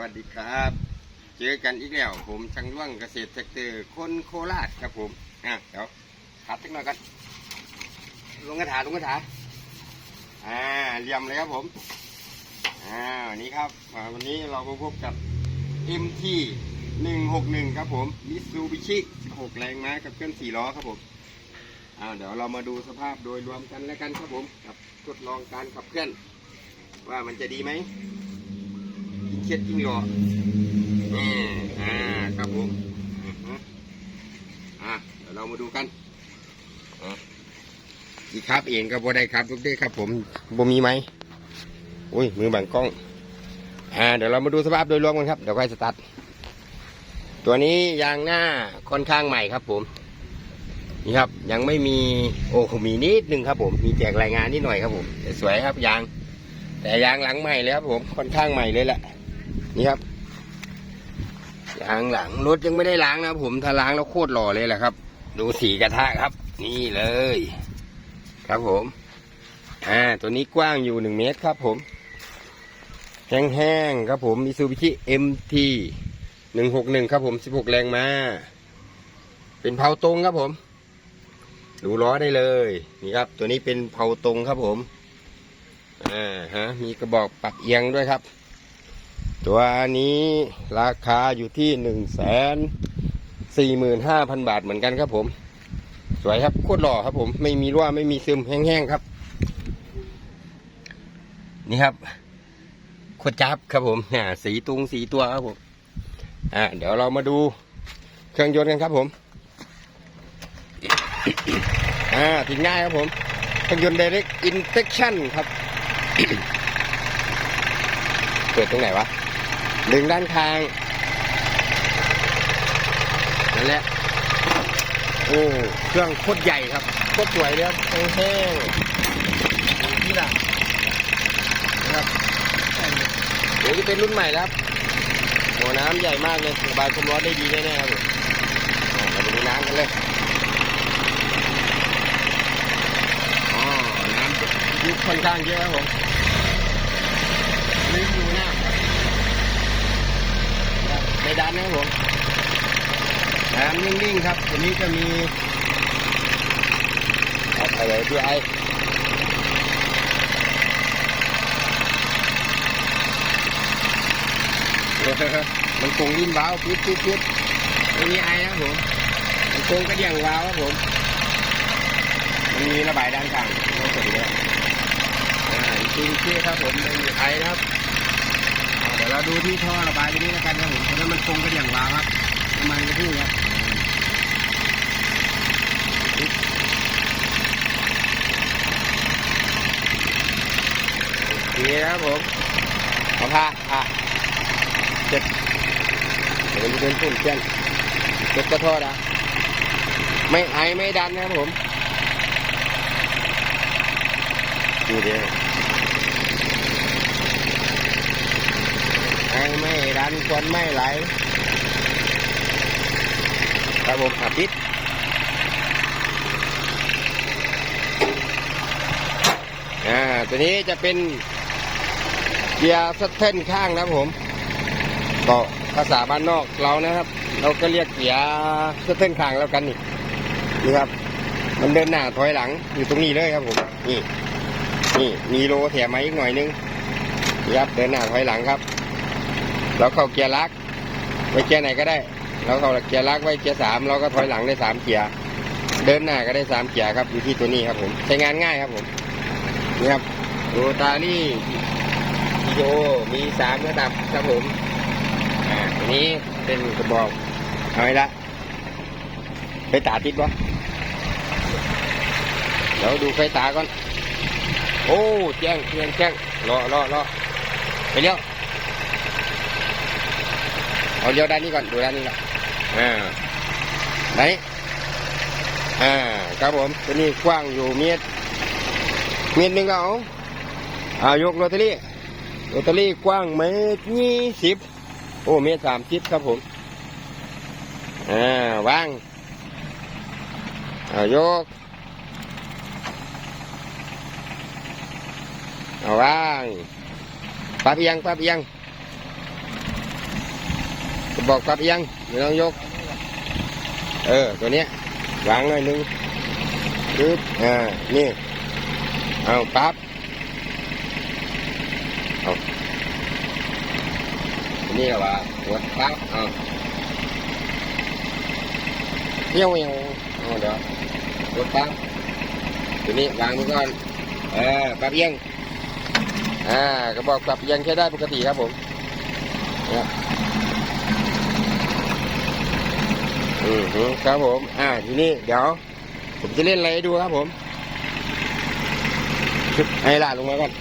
วัสดีครับ เจอกันอีกแล้วผมช่างร่วงเกษตรแท็กเตอร์คนโคราชครับผมอะเดี๋ยวขัดสักหน่อยกันลงกระถาลงกระถาอ่าเรียมเลยครับผมอ่าวันนี้ครับวันนี้เรามาพบกับ MT 161 ครับผมมิซูบิชิ16 แรงม้ากับเครื่อง4ล้อครับผมอ่าเดี๋ยวเรามาดูสภาพโดยรวมกันแล้วกันครับผมกับทดลองการขับเคลื่อน ว่ามันจะดีไหม เครียดยิ่งหล่อนี่อ่าครับผมอ่าเดี๋ยวเรามาดูกันอีกครับเองก็บ่ได้ครับทุกทีครับ ผมบ่มีไหมอุ้ยมือบังกล้องอ่าเดี๋ยวเรามาดูสภาพโดยรวมกันครับ เดี๋ยวค่อยสตาร์ทตัวนี้ยางหน้าค่อนข้างใหม่ครับ ผมนี่ครับ ยังไม่มีโอ้มีนิดนึงครับผม มีแจกรายงานนิดหน่อยครับผมแต่สวยครับยาง แต่ยางหลังใหม่เลยครับผมค่อนข้างใหม่เลยแหละ นี่ครับยางหลังรถยังไม่ได้ล้างนะผมถ้าล้างแล้วโคตรหล่อเลยแหละครับ ดูสีกระทะครับ นี่เลย ครับผม อ่า ตัวนี้กว้างอยู่หนึ่งเมตรครับผมแห้งๆครับผมมิซูบิชิเอ็มทีหนึ่งหกหนึ่งครับผมสิบหกแรงมาเป็นเผาตรงครับผม ดูล้อได้เลย นี่ครับ ตัวนี้เป็นเผาตรงครับผมอ่าฮะ มีกระบอกปรับเอียงด้วยครับ ตัวนี้ราคาอยู่ที่หนึ่งแสนสี่หมื่นห้าพันบาทเหมือนกันครับผม สวยครับโคตรหล่อครับผมไม่มีรั่วไม่มีซึมแห้งๆครับ นี่ครับโคตรจับครับผมอ่าสีตุงสีตัวครับผมอ่าเดี๋ยวเรามาดูเครื่องยนต์กันครับผมอ่าถึงง่ายครับผมเครื่องยนต์ direct injection ครับ เปิดตรงไหนวะ ดึงด้านข้าง นั่นแหละ โอ้ เครื่องโคตรใหญ่ครับ โคตรสวยเลยครับแห้งๆนี่แหละนะครับเดี๋ยวจะเป็นรุ่นใหม่แล้วครับหัวน้ำใหญ่มากเลยระบายความร้อนได้ดีแน่ๆครับผมอ่าเราไปดูน้ำกันเลยอ๋อน้ำยุบค่อนข้างเยอะครับผมนี่ดูหน้า ไม่ดันนะครับผมน้ำนิ่งๆครับตัวนี้จะมีอะไรด้วยไอมันคงริ้นว้าวปุ๊บปุ๊บปุ๊บไม่มีไอนะครับผมมันคงกระเดี่ยงว้าวครับผมมันมีระบายด้านข้างเราสวยเลยอ่าจริงๆที่ครับผมไม่มีไอนะครับเดี๋ยวเราดูที่ท่อระบายตรงนี้แล้วกันครั บผมเพรงกระเดี่ยงวาครับน้ำมันกระพุ่งครับโอเคนะครับผมเอาผ้าผ้าเจ็ดเดี๋ยวมันเป็นฝุ่นเช่นเจ็ดกระท่อนะไม่ไอไม่ดันนะครับผมดูเดิไอไม่ดันควนไม่ไหลระบบขับพิษอ่าตัวนี้จะเป็นเกียร์สเตนข้างนะครับผมก็ภาษาบ้านนอกเรานะครับ เราก็เรียกเกียร์สเตนข้างแล้วกันนี่นี่ครับ มันเดินหน้าถอยหลังอยู่ตรงนี้เลยครับผมนี่นี่มีโลแถมมาอีกหน่อยนึงนี่ครับเดินหน้าถอยหลังครับ เราเข้าเกียร์ลักไว้เกียร์ไหนก็ได้ เราเข้าเกียร์ลักไว้เกียร์สามเราก็ถอยหลังได้สามเกียร์ เดินหน้าก็ได้สามเกียร์ครับอยู่ที่ตัวนี้ครับผม ใช้งานง่ายครับผม นี่ครับโรตารี่วิดีโอมีสามระดับครับผม อ่าตัวนี้เป็นกระบอกเอาไว้ละไฟตาติดวะเดี๋ยวดูไฟตาก่อน โอ้ แจ้งแจ้งแจ้งรอรอรอไปเลี้ยว เอาเลี้ยวด้านนี้ก่อนดูด้านนี้ก่อนอ่าไหนอ่าครับผมตัวนี้กว้างอยู่เมตรเมตรหนึ่งก็เอาอ่ายกโรตารี่โรตารี่กว้างเมตรยี่สิบโอ้เมตรสามสิบครับผมอ่าวางเอายกเอาว่างปลาเพียงปลาเพียงกระ บอกปรับเอียงไม่ต้องยก เออ ตัวเนี้ยวางหน่อยนึงปึ๊บอ่า นี่ เอาปั๊บเอานี่แหละวะกดปั๊บเอาเที่ยวเอวเอาเดี๋ยวกดปั๊บตัวนี้วางไว้ก่อน เออปรับเอียงอ่ากระบอกปรับเอียงใช้ได้ปกติครับผมเนี่ย อืมครับผม อ่า ทีนี้เดี๋ยว ผมจะเล่นอะไรให้ดูครับผมชุดไฮล่าลงมาก่อน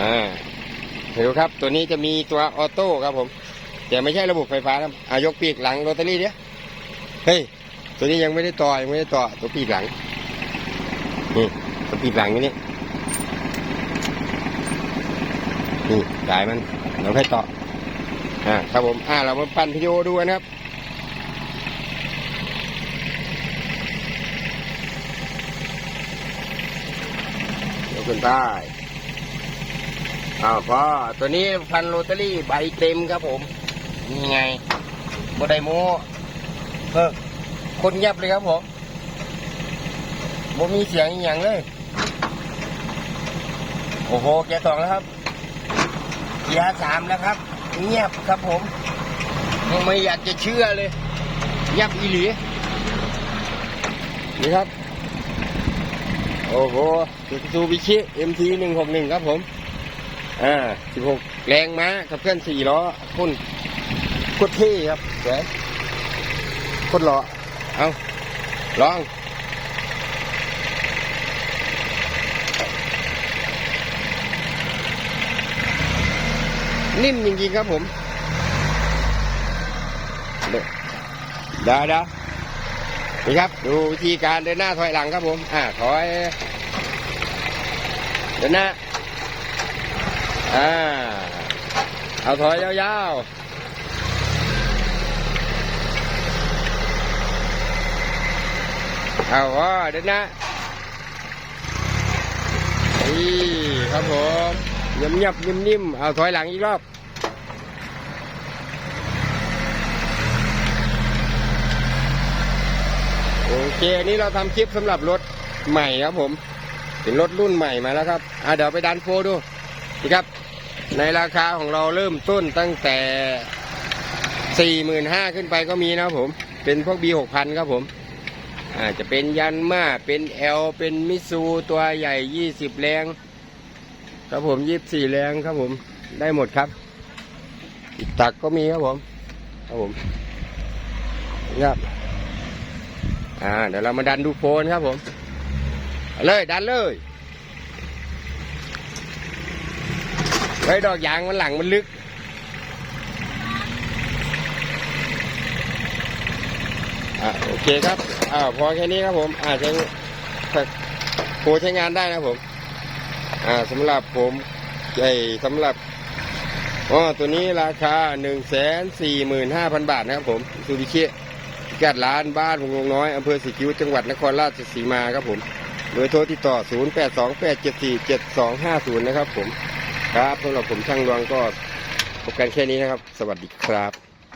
อ่าเดี๋ยวครับ ตัวนี้จะมีตัวออโต้ครับผม แต่ไม่ใช่ระบบไฟฟ้าครับอายกปีกหลังโรตารี่เนี้ยเฮ้ย ตัวนี้ยังไม่ได้ต่อ ยังไม่ได้ต่อ ตัวปีกหลัง นี่ ตัวปีกหลังนี่นี่สายมัน เราให้ต่อ อ่า ครับผม อ่า เรามาปั่นวิโอดูกันครับ เดี๋ยว ขึ้นได้อ้าวพ่อตัวนี้พันโรตารี่ใบเต็มครับผม นี่ไงโมไดโมเออคนเงียบเลยครับผมโมมีเสียงอย่างเลย โอ้โหเกียร์สองแล้วครับเกียร์สามแล้วครับ เงียบครับผมไม่อยากจะเชื่อเลยเงียบอีหลีนี่ครับ โอ้โหซูซูบิชิ MT หนึ่งหกหนึ่งครับผม อ่าสิบหกแรงม้ากับเคลื่อนสี่ล้อพุ่นโคตรเท่ครับสวยโคตรหล่อเอาลองนิ่มจริงๆครับผมเด้อได้ได้ นี่ครับ ดูวิธีการเดินหน้าถอยหลังครับผม อ่าถอย เดินหน้า อ่า เอาถอยยาวๆ เอาว่าเดินหน้านี่ครับผมเงียบเงียบนิ่มนิ่มๆเอาถอยหลังอีกรอบ โอเคอันนี้เราทำคลิปสำหรับรถใหม่ครับผมเป็นรถรุ่นใหม่มาแล้วครับอะเดี๋ยวไปดันโฟดูนี่ครับ ในราคาของเราเริ่มต้นตั้งแต่สี่หมื่นห้าขึ้นไปก็มีนะครับผม เป็นพวก B หกพันครับผมอาจจะเป็นยันมาเป็น L เป็นมิซูตัวใหญ่ยี่สิบแรงครับผมยี่สิบสี่แรงครับผมได้หมดครับอีกตักก็มีครับผม ครับผมครับ อ่าเดี๋ยวเรามาดันดูโฟนครับผมเลยดันเลยไว้ดอกยางมันหลังมันลึก อ่าโอเคครับอ่าพอแค่นี้ครับผมอ่าใช้โฟใช้งานได้นะผม อ่าสำหรับผมไอ้สำหรับอ๋อตัวนี้ราคาหนึ่งแสนสี่หมื่นห้าพันบาทนะครับผมซูบิชิ พิกัดร้านบ้านวงวงน้อยอำเภอสีคิ้วจังหวัดนครราชสีมาครับผมโดยโทรติดต่อ 0 8 2 8 7 4 7 2 5 0 นะครับผม ครับสำหรับผมช่างรวงก็พบกันแค่นี้นะครับ สวัสดีครับ